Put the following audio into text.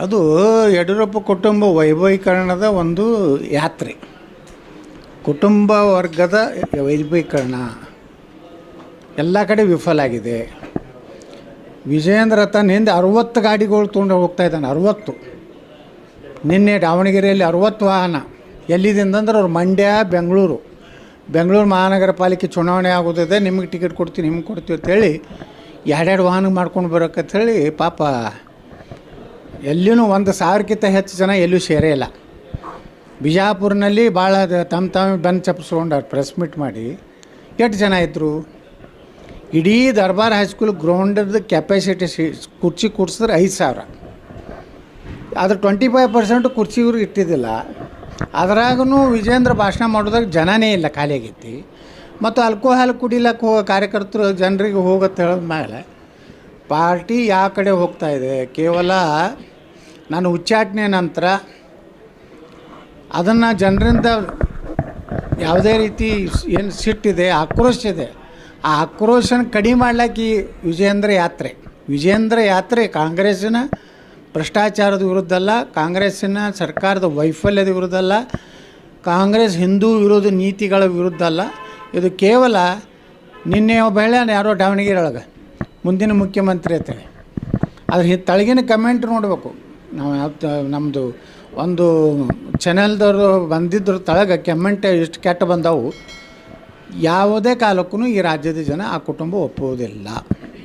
ಅದು ಯಡಿಯೂರಪ್ಪ ಕುಟುಂಬ ವೈಭವೀಕರಣದ ಒಂದು ಯಾತ್ರೆ. ಕುಟುಂಬ ವರ್ಗದ ವೈಭವೀಕರಣ. ಎಲ್ಲ ಕಡೆ ವಿಫಲ ಆಗಿದೆ. ವಿಜಯೇಂದ್ರ ತನ್ನ ಹಿಂದೆ ಅರುವತ್ತು ಗಾಡಿಗಳು ತೊಗೊಂಡು ಹೋಗ್ತಾ ಇದ್ದಾನೆ, ಅರುವತ್ತು. ನಿನ್ನೆ ದಾವಣಗೆರೆಯಲ್ಲಿ ಅರುವತ್ತು ವಾಹನ. ಎಲ್ಲಿದಿಂದಂದ್ರೆ ಅವ್ರು ಮಂಡ್ಯ, ಬೆಂಗಳೂರು. ಬೆಂಗಳೂರು ಮಹಾನಗರ ಪಾಲಿಕೆ ಚುನಾವಣೆ ಆಗೋದಿದೆ, ನಿಮಗೆ ಟಿಕೆಟ್ ಕೊಡ್ತೀನಿ, ನಿಮ್ಗೆ ಕೊಡ್ತೀವಿ ಅಂತೇಳಿ ಎರಡೆರಡು ವಾಹನ ಮಾಡ್ಕೊಂಡು ಬರೋಕಂತೇಳಿ ಪಾಪ ಎಲ್ಲಿನೂ ಒಂದು ಸಾವಿರಕ್ಕಿಂತ ಹೆಚ್ಚು ಜನ ಎಲ್ಲೂ ಸೇರೇ ಇಲ್ಲ. ಬಿಜಾಪುರ್ನಲ್ಲಿ ಭಾಳ ತಮ್ಮ ತಮ್ಮ ತಾವೇ ಬೆನ್ನು ಚಪ್ಪಿಸ್ಕೊಂಡವ್ರು ಪ್ರೆಸ್ ಮೀಟ್ ಮಾಡಿ ಎಷ್ಟು ಜನ ಇದ್ದರು ಇಡೀ ದರ್ಬಾರ್ ಹೈಸ್ಕೂಲ್ ಗ್ರೌಂಡದ ಕೆಪಾಸಿಟಿ ಸಿ, ಕುರ್ಚಿ ಕೂಡ್ಸಿದ್ರೆ ಐದು ಸಾವಿರ. ಅದ್ರ ಟ್ವೆಂಟಿ ಫೈವ್ ಪರ್ಸೆಂಟ್ ಕುರ್ಚಿ ಇವ್ರಿಗೆ ಇಟ್ಟಿದ್ದಿಲ್ಲ. ಅದ್ರಾಗೂ ವಿಜೇಂದ್ರ ಭಾಷಣ ಮಾಡೋದಾಗ ಜನನೇ ಇಲ್ಲ ಖಾಲಿ ಆಗೈತಿ ಮತ್ತು ಆಲ್ಕೋಹಾಲ್ ಕುಡಿಲಕ್ಕೆ ಹೋಗೋ ಕಾರ್ಯಕರ್ತರು ಜನರಿಗೆ ಹೋಗತ್ತೆ ಹೇಳಿದ ಮೇಲೆ ಪಾರ್ಟಿ ಯಾವ ಕಡೆ ಹೋಗ್ತಾ ಇದೆ? ಕೇವಲ ನಾನು ಉಚ್ಚಾಟನೆ ನಂತರ ಅದನ್ನು ಜನರಿಂದ ಯಾವುದೇ ರೀತಿ ಏನು ಸಿಟ್ಟಿದೆ, ಆಕ್ರೋಶ ಇದೆ. ಆ ಆಕ್ರೋಶನ ಕಡಿಮೆ ಮಾಡ್ಲಿಕ್ಕೆ ಈ ವಿಜೇಂದ್ರ ಯಾತ್ರೆ. ವಿಜೇಂದ್ರ ಯಾತ್ರೆ ಕಾಂಗ್ರೆಸ್ಸಿನ ಭ್ರಷ್ಟಾಚಾರದ ವಿರುದ್ಧ ಅಲ್ಲ, ಕಾಂಗ್ರೆಸ್ಸಿನ ಸರ್ಕಾರದ ವೈಫಲ್ಯದ ವಿರುದ್ಧ ಅಲ್ಲ, ಕಾಂಗ್ರೆಸ್ ಹಿಂದೂ ವಿರೋಧ ನೀತಿಗಳ ವಿರುದ್ಧ ಅಲ್ಲ. ಇದು ಕೇವಲ ನಿನ್ನೆ ಒಬ್ಬ ಹೇಳ್ಯಾನ ಯಾರೋ ದಾವಣಗೆರೆ ಒಳಗೆ ಮುಂದಿನ ಮುಖ್ಯಮಂತ್ರಿ ಅಂತೇಳಿ ಅದ್ರ ತಳಗಿನ ಕಮೆಂಟ್ ನೋಡಬೇಕು. ನಾವು ಯಾವ್ದು ನಮ್ಮದು ಒಂದು ಚಾನೆಲ್ದವರು ಬಂದಿದ್ರ ತಳಗೆ ಕೆಮ್ಮೆಂಟೆ ಎಷ್ಟು ಕೆಟ್ಟ ಬಂದವು. ಯಾವುದೇ ಕಾಲಕ್ಕೂ ಈ ರಾಜ್ಯದ ಜನ ಆ ಕುಟುಂಬ ಒಪ್ಪುವುದಿಲ್ಲ.